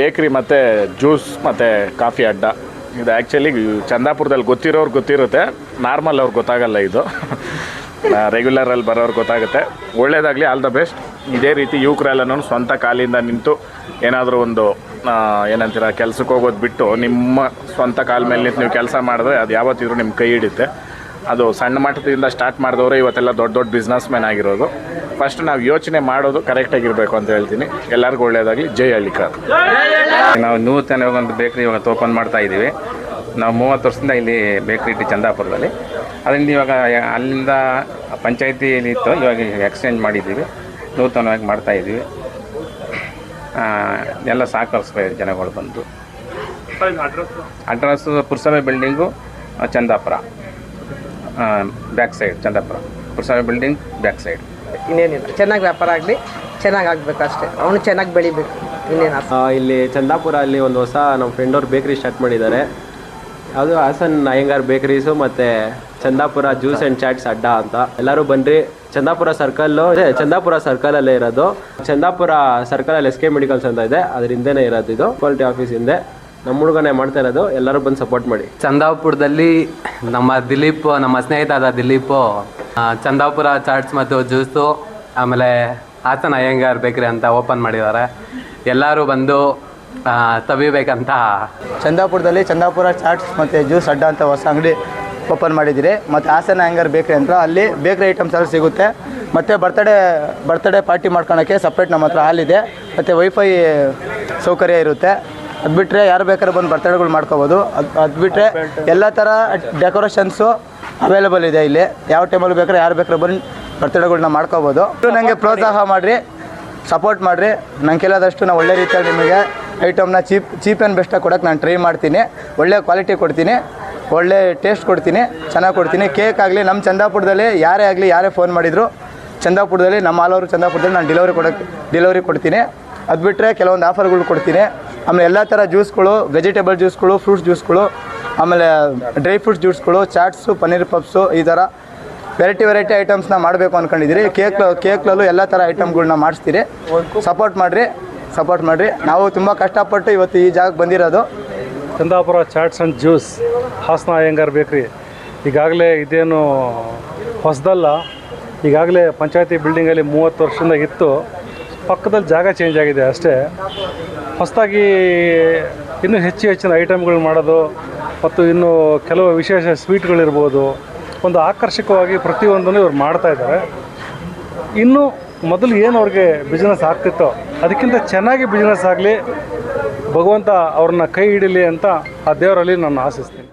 ಬೇಕ್ರಿ ಮತ್ತು ಜ್ಯೂಸ್ ಮತ್ತು ಕಾಫಿ ಅಡ್ಡ. ಇದು ಆ್ಯಕ್ಚುಲಿ ಚಂದಾಪುರದಲ್ಲಿ ಗೊತ್ತಿರೋರು ಗೊತ್ತಿರುತ್ತೆ. ನಾರ್ಮಲ್ ಅವ್ರಿಗೆ ಗೊತ್ತಾಗಲ್ಲ ಇದು. ರೆಗ್ಯುಲರಲ್ಲಿ ಬರೋರು ಗೊತ್ತಾಗುತ್ತೆ. ಒಳ್ಳೇದಾಗಲಿ ಆಲ್ ದ ಬೆಸ್ಟ್ ಇದೇ ರೀತಿ ಯುವಕರೆಲ್ಲನೂ ಸ್ವಂತ ಕಾಲಿಂದ ನಿಂತು ಏನಾದರೂ ಒಂದು ಏನಂತೀರ, ಕೆಲಸಕ್ಕೆ ಹೋಗೋದು ಬಿಟ್ಟು ನಿಮ್ಮ ಸ್ವಂತ ಕಾಲ ಮೇಲೆ ನಿಂತು ನೀವು ಕೆಲಸ ಮಾಡಿದ್ರೆ ಅದು ಯಾವತ್ತಿದ್ರೂ ನಿಮ್ಮ ಕೈ ಹಿಡಿಯುತ್ತೆ. ಅದು ಸಣ್ಣ ಮಟ್ಟದಿಂದ ಸ್ಟಾರ್ಟ್ ಮಾಡಿದವರು ಇವತ್ತೆಲ್ಲ ದೊಡ್ಡ ದೊಡ್ಡ ಬಿಸ್ನೆಸ್ ಮ್ಯಾನ್ ಆಗಿರೋದು. ಫಸ್ಟ್ ನಾವು ಯೋಚನೆ ಮಾಡೋದು ಕರೆಕ್ಟಾಗಿರಬೇಕು ಅಂತ ಹೇಳ್ತೀನಿ. ಎಲ್ಲರಿಗೂ ಒಳ್ಳೆಯದಾಗಲಿ ಜೈ ಹಳ್ಳಿಕಾರ್. ನಾವು ನೂತನವಾಗಿ ಒಂದು ಬೇಕ್ರಿ ಇವಾಗ ಓಪನ್ ಮಾಡ್ತಾ ಇದ್ದೀವಿ. ನಾವು ಮೂವತ್ತು ವರ್ಷದಿಂದ ಇಲ್ಲಿ ಬೇಕ್ರಿ ಇಟ್ಟು ಚಂದಾಪುರದಲ್ಲಿ. ಅದರಿಂದ ಇವಾಗ ಅಲ್ಲಿಂದ ಪಂಚಾಯತಿಯಲ್ಲಿ ಇತ್ತು. ಇವಾಗ ಎಕ್ಸ್ಚೇಂಜ್ ಮಾಡಿದ್ದೀವಿ. ನೂತನವಾಗಿ ಮಾಡ್ತಾ ಇದ್ದೀವಿ. ಎಲ್ಲ ಸಹಕರಿಸ್ಬೇಕು ಜನಗಳು ಬಂದು. ಅಡ್ರೆಸ್ಸು ಪುರಸಭೆ building Chandapura. Back side Chandapura. ಪುರಸಭೆ ಬಿಲ್ಡಿಂಗ್ ಬ್ಯಾಕ್ ಸೈಡ್ ಇನ್ನೇನಿಲ್ಲ. ಚೆನ್ನಾಗಿ ವ್ಯಾಪಾರ ಆಗಲಿ ಚೆನ್ನಾಗಿ ಆಗಬೇಕು ಅಷ್ಟೇ. ಅವನು ಚೆನ್ನಾಗಿ ಬೆಳಿಬೇಕು. ಇನ್ನೇನು ಇಲ್ಲಿ ಚಂದಾಪುರ ಅಲ್ಲಿ ಒಂದು ಹೊಸ ನಮ್ಮ ಫ್ರೆಂಡ್ ಅವ್ರು ಬೇಕ್ರಿ ಸ್ಟಾರ್ಟ್ ಮಾಡಿದ್ದಾರೆ. ಅದು ಹಾಸನ್ ಅಯ್ಯಂಗಾರ್ ಬೇಕ್ರೀಸು ಮತ್ತು ಚಂದಾಪುರ ಜ್ಯೂಸ್ ಆ್ಯಂಡ್ ಚಾಟ್ಸ್ ಅಡ್ಡ ಅಂತ. ಎಲ್ಲರೂ ಬನ್ನಿರಿ ಚಂದಾಪುರ ಸರ್ಕಲ್ಲು ಇದೆ ಚಂದಾಪುರ ಸರ್ಕಲಲ್ಲೇ ಇರೋದು. ಚಂದಾಪುರ ಸರ್ಕಲಲ್ಲಿ ಎಸ್ ಕೆ ಮೆಡಿಕಲ್ಸ್ ಅಂತ ಇದೆ. ಅದ್ರ ಹಿಂದೆನೇ ಇರೋದು ಇದು. ಕ್ವಾಲಿಟಿ ಆಫೀಸ್ ಹಿಂದೆ. ನಮ್ಮ ಹುಡುಗನೇ ಮಾಡ್ತಾ ಇರೋದು ಎಲ್ಲರೂ ಬಂದು ಸಪೋರ್ಟ್ ಮಾಡಿ. ಚಂದಾಪುರದಲ್ಲಿ ನಮ್ಮ ದಿಲೀಪ್ ನಮ್ಮ ಸ್ನೇಹಿತ ಆದ ದಿಲೀಪ್ ಚಂದಾಪುರ ಚಾಟ್ಸ್ ಮತ್ತು ಜ್ಯೂಸು ಆಮೇಲೆ ಹಾಸನ ಅಯ್ಯಂಗಾರ್ ಬೇಕ್ರಿ ಅಂತ ಓಪನ್ ಮಾಡಿದ್ದಾರೆ. ಎಲ್ಲರೂ ಬಂದು ಆ, ತವಿಬೇಕಂತ ಚಂದಾಪುರದಲ್ಲಿ ಚಂದಾಪುರ ಚಾಟ್ಸ್ ಮತ್ತು ಜ್ಯೂಸ್ ಅಡ್ಡ ಅಂತ ಹೊಸ ಅಂಗಡಿ ಓಪನ್ ಮಾಡಿದ್ದೀರಿ. ಮತ್ತು ಹಾಸನ ಹ್ಯಾಂಗರ್ ಬೇಕ್ರಿ ಅಂತ ಅಲ್ಲಿ ಬೇಕ್ರಿ ಐಟಮ್ಸ್ ಎಲ್ಲ ಸಿಗುತ್ತೆ. ಮತ್ತು ಬರ್ತಡೇ ಬರ್ತಡೇ ಪಾರ್ಟಿ ಮಾಡ್ಕೊಳಕ್ಕೆ ಸಪ್ರೇಟ್ ನಮ್ಮ ಹತ್ರ ಹಾಲ್ ಇದೆ. ಮತ್ತು ವೈಫೈ ಸೌಕರ್ಯ ಇರುತ್ತೆ. ಅದು ಬಿಟ್ಟರೆ ಯಾರು ಬೇಕಾದ್ರೆ ಬಂದು ಬರ್ತಡೆಗಳು ಮಾಡ್ಕೋಬೋದು. ಅದು ಅದು ಬಿಟ್ಟರೆ ಎಲ್ಲ ಥರ ಡೆಕೋರೇಷನ್ಸು ಅವೈಲೇಬಲ್ ಇದೆ ಇಲ್ಲಿ. ಯಾವ ಟೈಮಲ್ಲಿ ಬೇಕಾದ್ರೆ ಯಾರು ಬೇಕಾದ್ರೆ ಬಂದು ಬರ್ತಡೆಗಳನ್ನ ಮಾಡ್ಕೋಬೋದು. ನನಗೆ ಪ್ರೋತ್ಸಾಹ ಮಾಡಿರಿ ಸಪೋರ್ಟ್ ಮಾಡಿರಿ. ನಂಗೆ ಕೇಳೋದಷ್ಟು ನಾನು ಒಳ್ಳೆ ರೀತಿಯಲ್ಲಿ ನಿಮಗೆ ಐಟಮ್ನ ಚೀಪ್ ಚೀಪ್ ಆ್ಯಂಡ್ ಬೆಸ್ಟಾಗಿ ಕೊಡೋಕೆ ನಾನು ಟ್ರೈ ಮಾಡ್ತೀನಿ. ಒಳ್ಳೆ ಕ್ವಾಲಿಟಿ ಕೊಡ್ತೀನಿ, ಒಳ್ಳೆ ಟೇಸ್ಟ್ ಕೊಡ್ತೀನಿ, ಚೆನ್ನಾಗಿ ಕೊಡ್ತೀನಿ. ಕೇಕ್ ಆಗಲಿ ನಮ್ಮ ಚಂದಾಪುರದಲ್ಲಿ ಯಾರೇ ಆಗಲಿ ಯಾರೇ ಫೋನ್ ಮಾಡಿದ್ರು, ಚಂದಾಪುರದಲ್ಲಿ ನಮ್ಮ ಆಲ್ ಚಂದಾಪುರದಲ್ಲಿ ನಾನು ಡೆಲಿವರಿ ಕೊಡೋಕ್ಕೆ ಡೆಲಿವರಿ ಕೊಡ್ತೀನಿ. ಅದು ಬಿಟ್ಟರೆ ಕೆಲವೊಂದು ಆಫರ್ಗಳು ಕೊಡ್ತೀನಿ. ಆಮೇಲೆ ಎಲ್ಲ ಥರ ಜ್ಯೂಸ್ಗಳು ವೆಜಿಟೇಬಲ್ ಜ್ಯೂಸ್ಗಳು ಫ್ರೂಟ್ಸ್ ಜ್ಯೂಸ್ಗಳು, ಆಮೇಲೆ ಡ್ರೈ ಫ್ರೂಟ್ಸ್ ಜ್ಯೂಸ್ಗಳು, ಚಾಟ್ಸು, ಪನ್ನೀರ್ ಪಪ್ಸು ಈ ಥರ ವೆರೈಟಿ ವೆರೈಟಿ ಐಟಮ್ಸ್ನ ಮಾಡಬೇಕು ಅಂದ್ಕೊಂಡಿದ್ದೀರಿ ಕೇಕ್ ಕೇಕ್ಲಲ್ಲೂ ಎಲ್ಲ ಥರ ಐಟಮ್ಗಳನ್ನ ಮಾಡಿಸ್ತೀರಿ. ಸಪೋರ್ಟ್ ಮಾಡಿರಿ ಸಪೋರ್ಟ್ ಮಾಡಿರಿ. ನಾವು ತುಂಬ ಕಷ್ಟಪಟ್ಟು ಇವತ್ತು ಈ ಜಾಗಕ್ಕೆ ಬಂದಿರೋದು. Chandapura chats and juice, Hassan Iyengar bakery. ಈಗಾಗಲೇ ಇದೇನು ಹೊಸದಲ್ಲ, ಈಗಾಗಲೇ ಪಂಚಾಯತಿ ಬಿಲ್ಡಿಂಗಲ್ಲಿ ಮೂವತ್ತು ವರ್ಷದಿಂದ ಇತ್ತು. ಪಕ್ಕದಲ್ಲಿ ಜಾಗ ಚೇಂಜ್ ಆಗಿದೆ ಅಷ್ಟೇ. ಹೊಸದಾಗಿ ಇನ್ನೂ ಹೆಚ್ಚು ಹೆಚ್ಚಿನ ಐಟಮ್ಗಳು ಮಾಡೋದು ಮತ್ತು ಇನ್ನು ಕೆಲವು ವಿಶೇಷ ಸ್ವೀಟ್ಗಳಿರ್ಬೋದು, ಒಂದು ಆಕರ್ಷಕವಾಗಿ ಪ್ರತಿಯೊಂದನ್ನು ಇವ್ರು ಮಾಡ್ತಾಯಿದ್ದಾರೆ ಇನ್ನು ಮೊದಲು ಏನು ಅವ್ರಿಗೆ ಬಿಸ್ನೆಸ್ ಆಗ್ತಿತ್ತೋ, ಅದಕ್ಕಿಂತ ಚೆನ್ನಾಗಿ ಬಿಸ್ನೆಸ್ ಆಗಲಿ, ಭಗವಂತ ಅವ್ರನ್ನ ಕೈ ಹಿಡಿಲಿ ಅಂತ ಆ ದೇವರಲ್ಲಿ ನಾನು ಆಶಿಸ್ತೀನಿ.